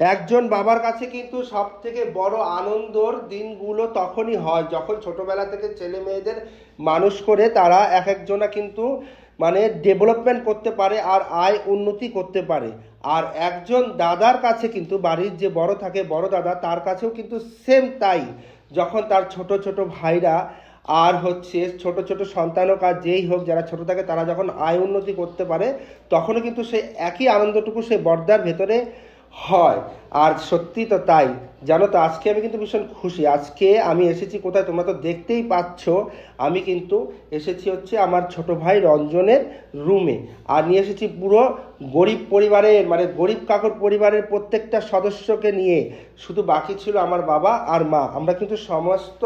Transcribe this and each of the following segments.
একজন বাবার কাছে কিন্তু সব থেকে বড় আনন্দর দিনগুলো তখনই হয় যখন ছোটবেলা থেকে ছেলে মেয়েদের মানুষ করে তারা এক একজনা কিন্তু মানে ডেভেলপমেন্ট করতে পারে আর আয় উন্নতি করতে পারে। আর একজন দাদার কাছে কিন্তু বাড়ির যে বড় থাকে বড় দাদা তার কাছেও কিন্তু সেম তাই। যখন তার ছোট ছোট ভাইরা আর হচ্ছে ছোট ছোট সন্তানও আর যেই হোক যারা ছোট থাকে তারা যখন আয় উন্নতি করতে পারে তখনও কিন্তু সে একই আনন্দটুকু সে বর্দার ভেতরে হয়। আর সত্যি তো তাই। জানো তো, আজকে আমি কিন্তু ভীষণ খুশি। আজকে আমি এসেছি কোথায় তোমরা তো দেখতেই পাচ্ছ, আমি কিন্তু এসেছি হচ্ছে আমার ছোট ভাই রঞ্জনের রুমে আর নিয়ে এসেছি পুরো গরিব পরিবারের মানে গরিব কাকুর পরিবারের প্রত্যেকটা সদস্যকে নিয়ে। শুধু বাকি ছিল আমার বাবা আর মা। আমরা কিন্তু সমস্ত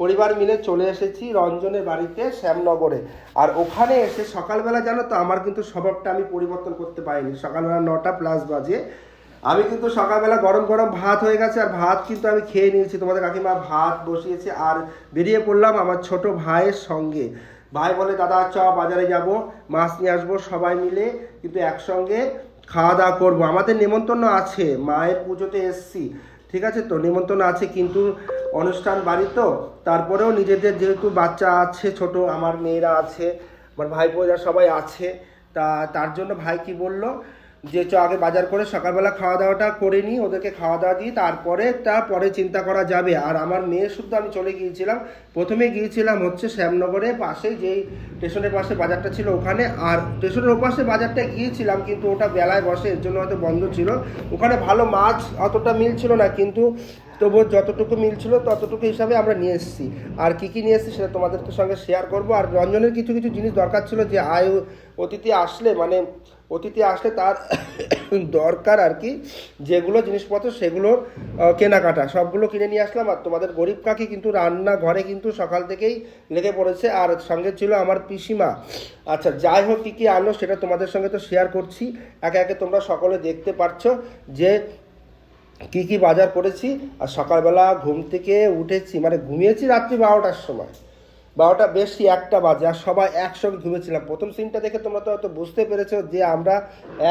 পরিবার মিলে চলে এসেছি রঞ্জনের বাড়িতে শ্যামনগরে। আর ওখানে এসে সকালবেলা জানো তো, আমার কিন্তু স্বভাবটা আমি পরিবর্তন করতে পারিনি। সকালবেলা নটা প্লাস বাজে। আমি কিন্তু সকালবেলা গরম গরম ভাত হয়ে গেছে, আর ভাত কিন্তু আমি খেয়ে নিয়েছি। তোমাদের কাকিমা ভাত বসিয়েছে, আর বেরিয়ে পড়লাম আমার ছোট ভাইয়ের সঙ্গে। ভাই বলে, দাদা, চ, বাজারে যাব, মাছ নিয়ে আসব সবাই মিলে, কিন্তু একসঙ্গে খাওয়া দাওয়া করব। আমাদের নেমন্তন্ন আছে, মায়ের পুজোতে এসছি, ঠিক আছে তো? নেমন্তন্ন আছে, কিন্তু অনুষ্ঠান বাড়ি তো, তারপরেও নিজেদের যেহেতু বাচ্চা আছে, ছোট আমার মেয়েরা আছে, আমার ভাই ভাইপোরা সবাই আছে, তা তার জন্য ভাই কি বলল যে চ, আগে বাজার করে সকালবেলা খাওয়া দাওয়াটা করে নিই, ওদেরকে খাওয়া দাওয়া দিই, তারপরে তারপরে চিন্তা করা যাবে। আর আমার মেয়ে শুদ্ধ আমি চলে গিয়েছিলাম। প্রথমে গিয়েছিলাম হচ্ছে শ্যামনগরের পাশে যেই স্টেশনের পাশে বাজারটা ছিল ওখানে। আর স্টেশনের ওপাশে বাজারটা গিয়েছিলাম, কিন্তু ওটা বেলায় বসে, এর জন্য হয়তো বন্ধ ছিল। ওখানে ভালো মাছ অতটা মিল ছিল না, কিন্তু তবুও যতটুকু মিল ছিল, ততটুকু হিসাবে আমরা নিয়ে এসেছি। আর কি কি নিয়ে এসেছি সেটা তোমাদের সঙ্গে শেয়ার করব। আর রঞ্জনের কিছু কিছু জিনিস দরকার ছিল যে, আয় অতিথি আসলে মানে অতিথি আসলে তার দরকার আর কি, যেগুলো জিনিসপত্র সেগুলোর কেনাকাটা। সবগুলো কিনে নিয়ে আসলাম আর তোমাদের গরিব কাকি কিন্তু রান্না ঘরে কিন্তু সকাল থেকেই লেগে পড়েছে। আর সঙ্গে ছিল আমার পিসিমা। আচ্ছা যাই হোক, কী কী আনলো সেটা তোমাদের সঙ্গে তো শেয়ার করছি। একে একে তোমরা সকলে দেখতে পারছ যে কি কি বাজার করেছি। আর সকালবেলা ঘুম থেকে উঠেছি মানে ঘুমিয়েছি রাত্রি বারোটার সময়। বারোটা বেশি একটা বাজে আর সবাই একসঙ্গে ঘুমিয়েছিলাম। প্রথম সিনটা দেখে তোমরা তো হয়তো বুঝতে পেরেছ যে আমরা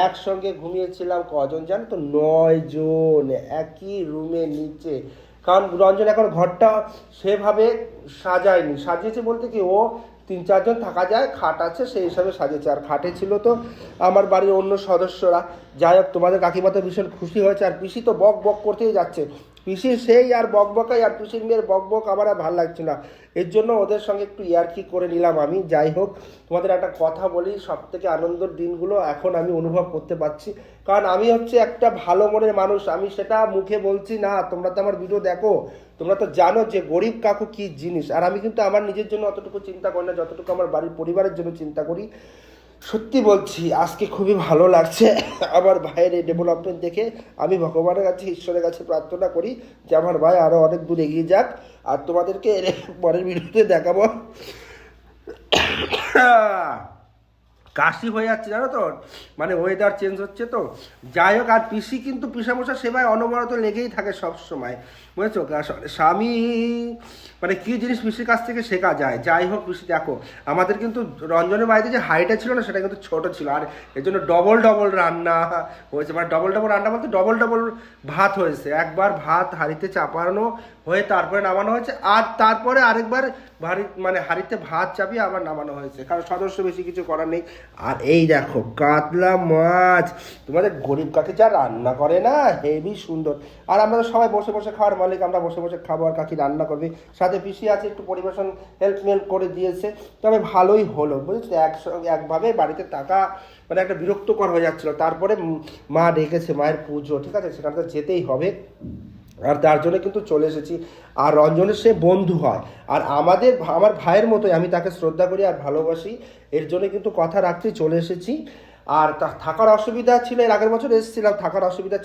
একসঙ্গে ঘুমিয়েছিলাম কজন জানো তো? নয় জন একই রুমে নিচে। কারণ রঞ্জন এখন ঘরটা সেভাবে সাজায়নি। সাজিয়েছে বলতে কি ও তিন চারজন থাকা যায়, খাট আছে, সেই হিসাবে সাজিয়েছে। আর খাটে ছিল তো আমার বাড়ির অন্য সদস্যরা। যাই হোক, তোমাদের কাকিমা তো ভীষণ খুশি হয়েছে। আর পিসি তো বক বক করতেই যাচ্ছে। পিসি সেই আর বক বকাই আর পিসির মেয়ের বক বক আমার আর ভালো লাগছে না। এর জন্য ওদের সঙ্গে একটু ইয়ার্কি করে নিলাম আমি। যাই হোক, তোমাদের একটা কথা বলি সব থেকে আনন্দের দিনগুলো এখন আমি অনুভব করতে পারছি। কারণ আমি হচ্ছে একটা ভালো মনের মানুষ, আমি সেটা মুখে বলছি না, তোমরা তো আমার ভিডিও দেখো। তোমরা তো জানো যে গরিব কাকু কি জিনিস। আর আমি কিন্তু আমার নিজের জন্য অতটুকু চিন্তা করি না, যতটুকু আমার বাড়ির পরিবারের জন্য চিন্তা করি। সত্যি বলছি, আজকে খুবই ভালো লাগছে। আমার ভাইয়ের এই ডেভেলপমেন্ট দেখে আমি ভগবানের কাছে, ঈশ্বরের কাছে প্রার্থনা করি যে আমার ভাই আরও অনেক দূর এগিয়ে যাক। আর তোমাদেরকে পরের ভিডিওতে দেখাবো। কাশি হয়ে যাচ্ছে, জানো তো? মানে ওয়েদার চেঞ্জ হচ্ছে তো। যাই হোক, আর পিসি কিন্তু পিসামশার সেবায় অনবরত লেগেই থাকে সব সময়। বুঝেছ? স্বামী মানে কী জিনিস পিসির কাছ থেকে শেখা যায়? যাই হোক, পিসি, দেখো, আমাদের কিন্তু রঞ্জনের বাড়িতে যে হাইটা ছিল না, সেটা কিন্তু ছোট ছিল। আর এর জন্য ডবল ডবল রান্না হয়েছে। মানে ডবল ডবল রান্না বলতে ডবল ডবল ভাত হয়েছে। একবার ভাত হাঁড়িতে চাপানো হয়ে তারপরে নামানো হয়েছে। আর তারপরে আরেকবার ভারী মানে হাঁড়িতে ভাত চাপিয়ে আবার নামানো হয়েছে। কারণ সদস্য বেশি কিছু করার নেই। আর এই দেখো, কাতলা মাছ। তোমাদের গরিব কাকে যা রান্না করে না হেভি সুন্দর। আর আমরা সবাই বসে বসে খাওয়ার মালিক, আমরা বসে বসে খাব আর কাকি রান্না করবে। সাথে পিসি আছে, একটু পরিবেশন হেল্প মেল্প করে দিয়েছে। তবে ভালোই হলো, বুঝেছ? একসঙ্গে, একভাবে বাড়িতে টাকা মানে একটা বিরক্তকর হয়ে যাচ্ছিল। তারপরে মা ডেকেছে মায়ের পুজো, ঠিক আছে? সেখানে তো যেতেই হবে। আর তার জন্য কিন্তু চলে এসেছি। আর রঞ্জনের সে বন্ধু হয়। আর আমাদের আমার ভাইয়ের মতোই আমি তাকে শ্রদ্ধা করি আর ভালোবাসি। এর জন্য কিন্তু কথা রাখতে চলে এসেছি। আর থাকার অসুবিধা ছিল, এর আগের বছর এসেছিলাম, থাকার অসুবিধা